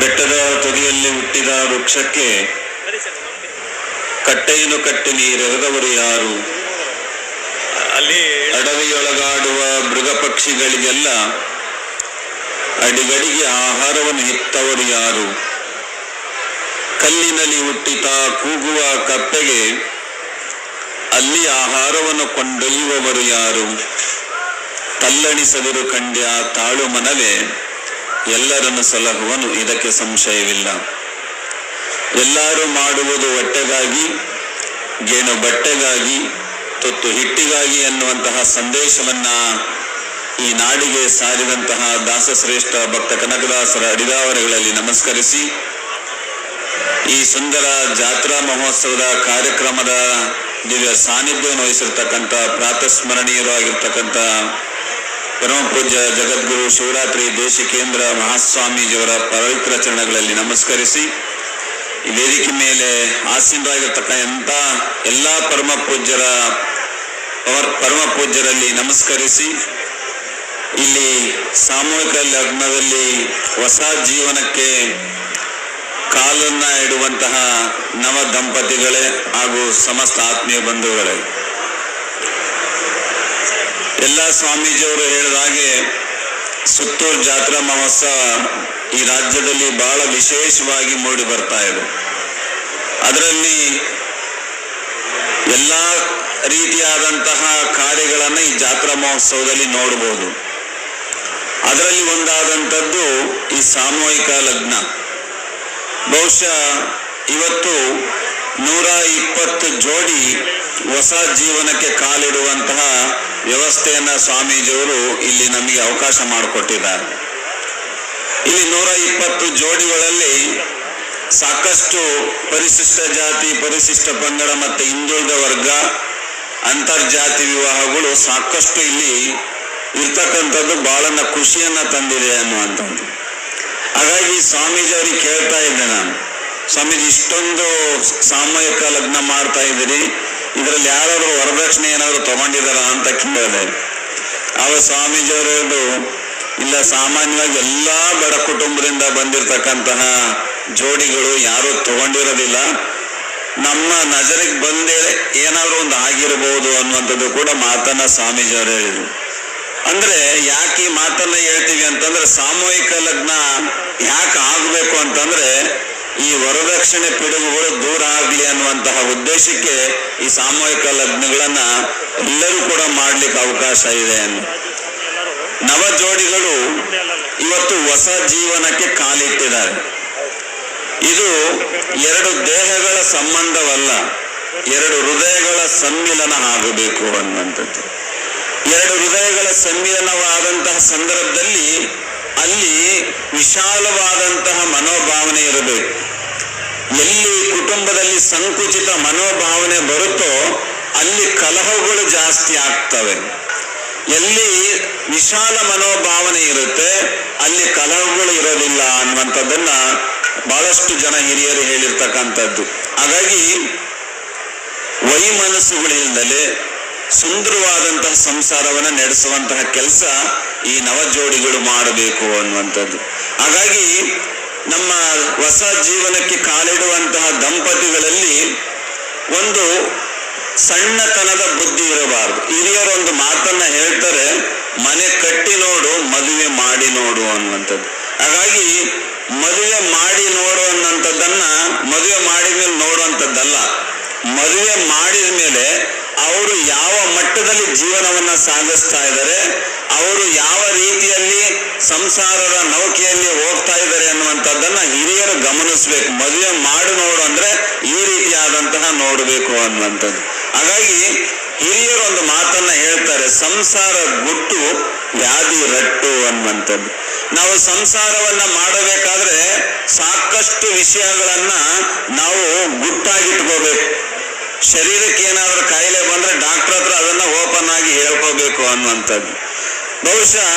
ಬೆಟ್ಟದ ತುದಿಯಲ್ಲಿ ಹುಟ್ಟಿದ ವೃಕ್ಷಕ್ಕೆ ಕಟ್ಟೆಯನ್ನು ಕಟ್ಟಿ ನೀರೆದವರು ಯಾರು? ಅಲ್ಲಿ ಅಡವಿಯೊಳಗಾಡುವ ಮೃಗ ಪಕ್ಷಿಗಳಿಗೆಲ್ಲ ಅಡಿಗಡಿಗೆ ಆಹಾರವನ್ನು ಇತ್ತವರು ಯಾರು? ಕಲ್ಲಿನಲ್ಲಿ ಹುಟ್ಟಿತ ಕೂಗುವ ಕಪ್ಪೆಗೆ ಅಲ್ಲಿ ಆಹಾರವನ್ನು ಕೊಂಡೊಯ್ಯುವವರು ಯಾರು? ತಲ್ಲಣಿಸದರು ಕಂಡ್ಯ ತಾಳು ಮನವೇ. ಎಲ್ಲರನ್ನು ಸಲಹುವನು, ಇದಕ್ಕೆ ಸಂಶಯವಿಲ್ಲ. ಎಲ್ಲರೂ ಮಾಡುವುದು ಹೊಟ್ಟೆಗಾಗಿ, ಗೇಣು ಬಟ್ಟೆಗಾಗಿ, ತುತ್ತು ಹಿಟ್ಟಿಗಾಗಿ ಎನ್ನುವಂತಹ ಸಂದೇಶವನ್ನ ಈ ನಾಡಿಗೆ ಸಾರಿದಂತಹ ದಾಸಶ್ರೇಷ್ಠ ಭಕ್ತ ಕನಕದಾಸರ ಅಡಿದಾವರೆಗಳಲ್ಲಿ ನಮಸ್ಕರಿಸಿ, ಈ ಸುಂದರ ಜಾತ್ರಾ ಮಹೋತ್ಸವದ ಕಾರ್ಯಕ್ರಮದ ದಿವ್ಯ ಸಾನ್ನಿಧ್ಯವನ್ನು ವಹಿಸಿರ್ತಕ್ಕಂಥ ಪ್ರಾತಸ್ಮರಣೀಯರು ಆಗಿರ್ತಕ್ಕಂಥ ಪರಮ ಪೂಜ್ಯ ಜಗದ್ಗುರು ಶಿವರಾತ್ರಿ ದೇಶಿಕೇಂದ್ರ ಮಹಾಸ್ವಾಮೀಜಿಯವರ ಪವಿತ್ರ ಚರಣಗಳಲ್ಲಿ ನಮಸ್ಕರಿಸಿ, ಈ ವೇದಿಕೆ ಮೇಲೆ ಆಸೀನರಾಗಿರ್ತಕ್ಕ ಎಂಥ ಎಲ್ಲಾ ಪರಮ ಪೂಜ್ಯರ ಪರಮ ಪೂಜ್ಯರಲ್ಲಿ ನಮಸ್ಕರಿಸಿ, ಇಲ್ಲಿ ಸಾಮೂಹಿಕ ಲಗ್ನದಲ್ಲಿ ಹೊಸ ಜೀವನಕ್ಕೆ ಕಾಲನ್ನ ಇಡುವಂತಹ ನವ ದಂಪತಿಗಳೇ ಹಾಗೂ ಸಮಸ್ತ ಆತ್ಮೀಯ ಬಂಧುಗಳೇ. ಎಲ್ಲ ಸ್ವಾಮೀಜಿಯವರು ಹೇಳಿದ ಹಾಗೆ ಸುತ್ತೂರು ಜಾತ್ರಾ ಮಹೋತ್ಸವ ಈ ರಾಜ್ಯದಲ್ಲಿ ಬಹಳ ವಿಶೇಷವಾಗಿ ಮೂಡಿ ಬರ್ತಾ ಇದೆ. ಅದರಲ್ಲಿ ಎಲ್ಲ ರೀತಿಯಾದಂತಹ ಕಾರ್ಯಗಳನ್ನು ಈ ಜಾತ್ರಾ ಮಹೋತ್ಸವದಲ್ಲಿ ನೋಡಬಹುದು ಅದರಲ್ಲಿ ಒಂದಾದಂಥದ್ದು ಈ ಸಾಮೂಹಿಕ ಲಗ್ನ. ಬಹುಶಃ ಇವತ್ತು ನೂರ ಇಪ್ಪತ್ತು ಜೋಡಿ ಹೊಸ ಜೀವನಕ್ಕೆ ಕಾಲಿಡುವಂತಹ ವ್ಯವಸ್ಥೆಯನ್ನ ಸ್ವಾಮೀಜಿಯವರು ಇಲ್ಲಿ ನಮಗೆ ಅವಕಾಶ ಮಾಡಿಕೊಟ್ಟಿದ್ದಾರೆ. ಇಲ್ಲಿ ನೂರ ಇಪ್ಪತ್ತು ಜೋಡಿಗಳಲ್ಲಿ ಸಾಕಷ್ಟು ಪರಿಶಿಷ್ಟ ಜಾತಿ, ಪರಿಶಿಷ್ಟ ಪಂಗಡ ಮತ್ತು ಹಿಂದುಳಿದ ವರ್ಗ ಅಂತರ್ಜಾತಿ ವಿವಾಹಗಳು ಸಾಕಷ್ಟು ಇಲ್ಲಿ ಇರ್ತಕ್ಕಂಥದ್ದು ಬಹಳನ ಖುಷಿಯನ್ನ ತಂದಿದೆ ಅನ್ನುವಂಥದ್ದು. ಹಾಗಾಗಿ ಸ್ವಾಮೀಜಿ ಅವ್ರಿಗೆ ಕೇಳ್ತಾ ಇದ್ದೆ ನಾನು. ಸ್ವಾಮೀಜಿ, ಇಷ್ಟೊಂದು ಸಾಮೂಹಿಕ ಲಗ್ನ ಮಾಡ್ತಾ ಇದ್ದೀರಿ. ಇದರಲ್ಲಿ ಯಾರಾದರೂ ವರದಕ್ಷಿಣೆ ಏನಾದ್ರು ತಗೊಂಡಿದಾರ ಅಂತ ಕೇಳಿದೆ. ಆಗ ಸ್ವಾಮೀಜಿ ಅವರು ಹೇಳಿದ್ರು ಇಲ್ಲ, ಸಾಮಾನ್ಯವಾಗಿ ಎಲ್ಲಾ ಬಡ ಕುಟುಂಬದಿಂದ ಬಂದಿರತಕ್ಕಂತಹ ಜೋಡಿಗಳು ಯಾರು ತಗೊಂಡಿರೋದಿಲ್ಲ. ನಮ್ಮ ನಜರಿಗೆ ಬಂದೇ ಏನಾದರೂ ಒಂದು ಆಗಿರಬಹುದು ಅನ್ನುವಂಥದ್ದು ಕೂಡ ಮಾತನ್ನ ಸ್ವಾಮೀಜಿ ಅವರು ಹೇಳಿದ್ರು. ಅಂದ್ರೆ ಯಾಕೆ ಈ ಮಾತನ್ನ ಹೇಳ್ತೀವಿ ಅಂತಂದ್ರೆ ಸಾಮೂಹಿಕ ಲಗ್ನ ಯಾಕೆ ಆಗ್ಬೇಕು ಅಂತಂದ್ರೆ ಈ ವರದಕ್ಷಿಣೆ ಪಿಡುಗುಗಳು ದೂರ ಆಗ್ಲಿ ಅನ್ನುವಂತಹ ಉದ್ದೇಶಕ್ಕೆ ಈ ಸಾಮೂಹಿಕ ಲಗ್ನಗಳನ್ನ ಎಲ್ಲರೂ ಕೂಡ ಮಾಡ್ಲಿಕ್ಕೆ ಅವಕಾಶ ಇದೆ ನವ ಜೋಡಿಗಳು ಇವತ್ತು ಹೊಸ ಜೀವನಕ್ಕೆ ಕಾಲಿಟ್ಟಿದ್ದಾರೆ. ಇದು ಎರಡು ದೇಹಗಳ ಸಂಬಂಧವಲ್ಲ, ಎರಡು ಹೃದಯಗಳ ಸಮ್ಮಿಲನ ಆಗಬೇಕು ಅನ್ನುವಂಥದ್ದು. ಎರಡು ಹೃದಯಗಳ ಸಮ್ಮಿಲನವಾದಂತಹ ಸಂದರ್ಭದಲ್ಲಿ ಅಲ್ಲಿ ವಿಶಾಲವಾದಂತಹ ಮನೋಭಾವನೆ ಇರಬೇಕು. ಎಲ್ಲಿ ಕುಟುಂಬದಲ್ಲಿ ಸಂಕುಚಿತ ಮನೋಭಾವನೆ ಬರುತ್ತೋ ಅಲ್ಲಿ ಕಲಹಗಳು ಜಾಸ್ತಿ ಆಗ್ತವೆ. ಎಲ್ಲಿ ವಿಶಾಲ ಮನೋಭಾವನೆ ಇರುತ್ತೆ, ಅಲ್ಲಿ ಕಲಹಗಳು ಇರೋದಿಲ್ಲ ಅನ್ನುವಂಥದ್ದನ್ನ ಬಹಳಷ್ಟು ಜನ ಹಿರಿಯರು ಹೇಳಿರ್ತಕ್ಕಂಥದ್ದು. ಹಾಗಾಗಿ ವೈಮನಸ್ಸುಗಳಿಂದಲೇ ಸುಂದರವಾದಂತಹ ಸಂಸಾರವನ್ನ ನಡೆಸುವಂತಹ ಕೆಲಸ ಈ ನವಜೋಡಿಗಳು ಮಾಡಬೇಕು ಅನ್ನುವಂಥದ್ದು. ಹಾಗಾಗಿ ನಮ್ಮ ಹೊಸ ಜೀವನಕ್ಕೆ ಕಾಲಿಡುವಂತಹ ದಂಪತಿಗಳಲ್ಲಿ ಒಂದು ಸಣ್ಣತನದ ಬುದ್ಧಿ ಇರಬಾರದು. ಹಿರಿಯರು ಒಂದು ಮಾತನ್ನ ಹೇಳ್ತಾರೆ, ಮನೆ ಕಟ್ಟಿ ನೋಡು, ಮದುವೆ ಮಾಡಿ ನೋಡು ಅನ್ನುವಂಥದ್ದು. ಹಾಗಾಗಿ ಮದುವೆ ಮಾಡಿ ನೋಡು ಅನ್ನುವಂಥದ್ದನ್ನ ಮದುವೆ ಮಾಡಿದ ಮೇಲೆ ನೋಡುವಂಥದ್ದಲ್ಲ ಮದುವೆ ಮಾಡಿದ ಮೇಲೆ ಅವರು ಯಾವ ಮಟ್ಟದಲ್ಲಿ ಜೀವನವನ್ನ ಸಾಗಿಸ್ತಾ ಇದ್ದಾರೆ, ಅವರು ಯಾವ ರೀತಿಯಲ್ಲಿ ಸಂಸಾರದ ನೌಕೆಯಲ್ಲಿ ಹೋಗ್ತಾ ಇದ್ದಾರೆ ಅನ್ನುವಂಥದ್ದನ್ನ ಹಿರಿಯರು ಗಮನಿಸ್ಬೇಕು. ಮದುವೆ ಮಾಡಿ ನೋಡು ಅಂದ್ರೆ ಈ ರೀತಿಯಾದಂತಹ ನೋಡಬೇಕು ಅನ್ನುವಂಥದ್ದು. ಹಾಗಾಗಿ ಹಿರಿಯರು ಒಂದು ಮಾತನ್ನ ಹೇಳ್ತಾರೆ, ಸಂಸಾರ ಗುಟ್ಟು ವ್ಯಾಧಿ ರಟ್ಟು ಅನ್ನುವಂಥದ್ದು. ನಾವು ಸಂಸಾರವನ್ನ ಮಾಡಬೇಕಾದ್ರೆ ಸಾಕಷ್ಟು ವಿಷಯಗಳನ್ನ ನಾವು ಗುಟ್ಟಾಗಿಟ್ಕೋಬೇಕು. ಶರೀರಕ್ಕೆ ಏನಾದರೂ ಕಾಯಿಲೆ ಬಂದ್ರೆ ಡಾಕ್ಟರ್ ಹತ್ರ ಅದನ್ನ ಓಪನ್ ಆಗಿ ಹೇಳ್ಕೋಬೇಕು ಅನ್ನುವಂಥದ್ದು. ಬಹುಶಃ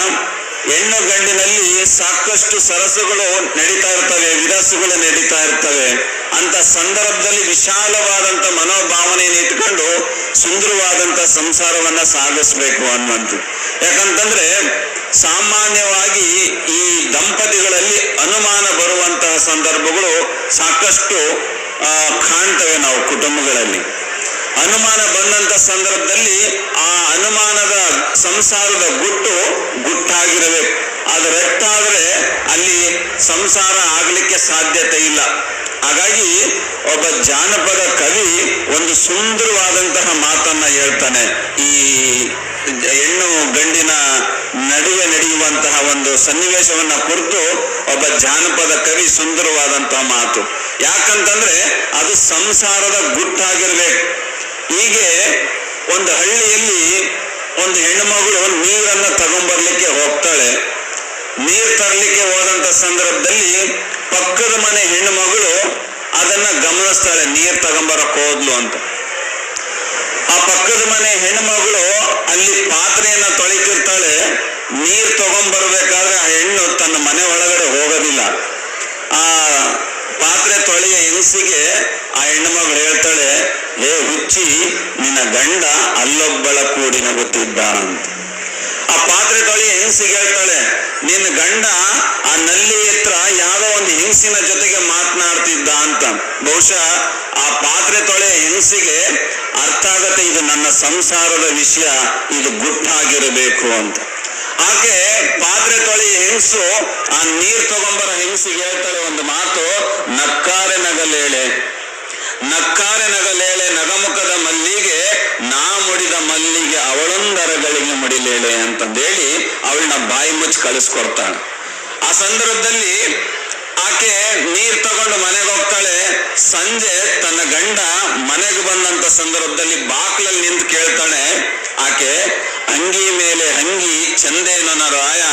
ಹೆಣ್ಣು ಗಂಡಿನಲ್ಲಿ ಸಾಕಷ್ಟು ಸರಸುಗಳು ನಡೀತಾ ಇರ್ತವೆ, ವಿರಸುಗಳು ನಡೀತಾ ಇರ್ತವೆ. ಅಂತ ಸಂದರ್ಭದಲ್ಲಿ ವಿಶಾಲವಾದಂತ ಮನೋಭಾವನೆಯನ್ನು ಇಟ್ಕೊಂಡು ಸುಂದರವಾದಂತ ಸಂಸಾರವನ್ನ ಸಾಗಿಸ್ಬೇಕು ಅನ್ನುವಂಥದ್ದು. ಯಾಕಂತಂದ್ರೆ ಸಾಮಾನ್ಯವಾಗಿ ಈ ದಂಪತಿಗಳಲ್ಲಿ ಅನುಮಾನ ಬರುವಂತಹ ಸಂದರ್ಭಗಳು ಸಾಕಷ್ಟು ಕಾಣ್ತವೆ ನಾವು ಕುಟುಂಬಗಳಲ್ಲಿ. ಅನುಮಾನ ಬಂದಂತ ಸಂದರ್ಭದಲ್ಲಿ ಆ ಅನುಮಾನದ ಸಂಸಾರದ ಗುಟ್ಟು ಗುಟ್ಟಾಗಿರಬೇಕು. ಅದು ರಟ್ಟಾದ್ರೆ ಅಲ್ಲಿ ಸಂಸಾರ ಆಗ್ಲಿಕ್ಕೆ ಸಾಧ್ಯತೆ ಇಲ್ಲ. ಹಾಗಾಗಿ ಒಬ್ಬ ಜಾನಪದ ಕವಿ ಒಂದು ಸುಂದರವಾದಂತಹ ಮಾತನ್ನ ಹೇಳ್ತಾನೆ. ಈ ಹೆಣ್ಣು ಗಂಡಿನ ನಡುವೆ ನಡೆಯುವಂತಹ ಒಂದು ಸನ್ನಿವೇಶವನ್ನ ಕುರಿತು ಒಬ್ಬ ಜಾನಪದ ಕವಿ ಸುಂದರವಾದಂತಹ ಮಾತು. ಯಾಕಂತಂದ್ರೆ ಅದು ಸಂಸಾರದ ಗುಟ್ಟಾಗಿರ್ಬೇಕು. ಹೀಗೆ ಒಂದು ಹಳ್ಳಿಯಲ್ಲಿ ಒಂದು ಹೆಣ್ಣುಮಗಳು ನೀರನ್ನ ತಗೊಂಡ್ಬರ್ಲಿಕ್ಕೆ ಹೋಗ್ತಾಳೆ. ನೀರ್ ತರ್ಲಿಕ್ಕೆ ಹೋದಂತ ಸಂದರ್ಭದಲ್ಲಿ ಪಕ್ಕದ ಮನೆ ಹೆಣ್ಣು ಮಗಳು ಅದನ್ನ ಗಮನಿಸ್ತಾಳೆ ನೀರ್ ತಗೊಂಬರಕ್ ಹೋದ್ಲು ಅಂತ. ಆ ಪಕ್ಕದ ಮನೆ ಹೆಣ್ಮಗಳು ಅಲ್ಲಿ ಪಾತ್ರೆಯನ್ನ ತೊಳಿತಿರ್ತಾಳೆ, ನೀರ್ ತಗೊಂಬರ್ಬೇಕಾದ್ರೆ ಆ ಹೆಣ್ಣು ತನ್ನ ಮನೆ ಒಳಗಡೆ ಹೋಗೋದಿಲ್ಲ. ಆ ಪಾತ್ರೆ ತೊಳೆಯ ಹೆಂಗಸಿಗೆ ಆ ಹೆಣ್ಮಗಳು ಹೇಳ್ತಾಳೆ ಏ ಹುಚ್ಚಿ, ನಿನ್ನ ಗಂಡ ಅಲ್ಲೊಬ್ಬಳ ಕೂಡಿನ ಗೊತ್ತಿದ್ದ ಅಂತ. ಆ ಪಾತ್ರೆ ತೊಳೆಯ ಹೆಂಗಸಿಗೆ ಹೇಳ್ತಾಳೆ, ನಿನ್ನ ಗಂಡ ಆ ನಲ್ಲಿ ಯಾವ್ದೋ ಒಂದು ಹಿಂಸಿನ ಜೊತೆಗೆ ಮಾತನಾಡ್ತಿದ್ದ ಅಂತ. ಬಹುಶಃ ಆ ಪಾತ್ರೆ ತೊಳೆ ಹೆಂಗಸಿಗೆ ಅರ್ಥ ಆಗತ್ತೆ, ಇದು ನನ್ನ ಸಂಸಾರದ ವಿಷಯ, ಇದು ಗುಟ್ಟಾಗಿರಬೇಕು ಅಂತ. ಆಕೆ ಪಾತ್ರೆ ತೊಳೆಯ ಹೆಂಗಸು ಆ ನೀರ್ ತಗೊಂಬರ ಹೆಂಗಸಿಗೆ ಹೇಳ್ತಾಳೆ ಒಂದು ಮಾತು, ನಕ್ಕಾರೆ ನಗಲೇಳೆ. ನಕ್ಕಾರೆ ನಗಲೇಳೆ, ನಗಮುಖದ ಮಲ್ಲಿಗೆ, ನಾ ಮುಡಿದ ಮಲ್ಲಿಗೆ ಅವಳೊಂದರಗಳಿಗೆ ಮುಡಿಲೇಳೆ ಅಂತಂದೇಳಿ ಅವಳನ್ನ ಬಾಯಿ ಮುಚ್ಚಿ ಕಳಿಸ್ಕೊಡ್ತಾಳೆ. ಆ ಸಂದರ್ಭದಲ್ಲಿ ಆಕೆ ನೀರ್ ತಗೊಂಡು ಮನೆಗೆ ಹೋಗ್ತಾಳೆ? ಸಂಜೆ ತನ್ನ ಗಂಡ ಮನೆಗೆ ಬಂದಂತ ಸಂದರ್ಭದಲ್ಲಿ ಬಾಕ್ಲಲ್ಲಿ ನಿಂತು ಕೇಳ್ತಾಳೆ, ಆಕೆ ಅಂಗಿ ಮೇಲೆ ಅಂಗಿ ಚಂದೇನನ ರಾಯ.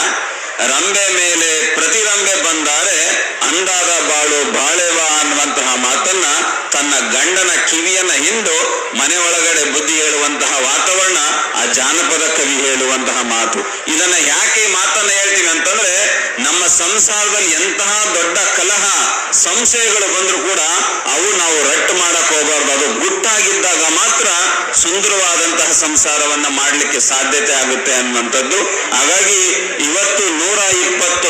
ರಂಬೆ ಮೇಲೆ ಪ್ರತಿ ರಂಬೆ ಬಂದಾರೆ. ಅಂದಾದ ಬಾಳು ಬಾಳೆವಾ ತನ್ನ ಗಂಡನ ಕಿವಿಯನ್ನ ಹಿಂದು ಮನೆ ಒಳಗಡೆ ಬುದ್ಧಿ ಹೇಳುವಂತಹ ವಾತಾವರಣ, ಆ ಜಾನಪದ ಕವಿ ಹೇಳುವಂತಹ ಮಾತು. ಇದನ್ನ ಯಾಕೆ ಮಾತನ್ನ ಹೇಳ್ತೀವಿ ಅಂತಂದ್ರೆ, ನಮ್ಮ ಸಂಸಾರದಲ್ಲಿ ಎಂತಹ ದೊಡ್ಡ ಕಲಹ, ಸಂಶಯಗಳು ಬಂದ್ರು ಕೂಡ ಅವು ನಾವು ರಟ್ಟು ಮಾಡಕ್ ಹೋಗಬಾರ್ದು. ಅದು ಗುಟ್ಟಾಗಿದ್ದಾಗ ಮಾತ್ರ ಸುಂದರವಾದಂತಹ ಸಂಸಾರವನ್ನ ಮಾಡಲಿಕ್ಕೆ ಸಾಧ್ಯತೆ ಆಗುತ್ತೆ ಅನ್ನುವಂಥದ್ದು. ಹಾಗಾಗಿ ಇವತ್ತು ನೂರ ಇಪ್ಪತ್ತು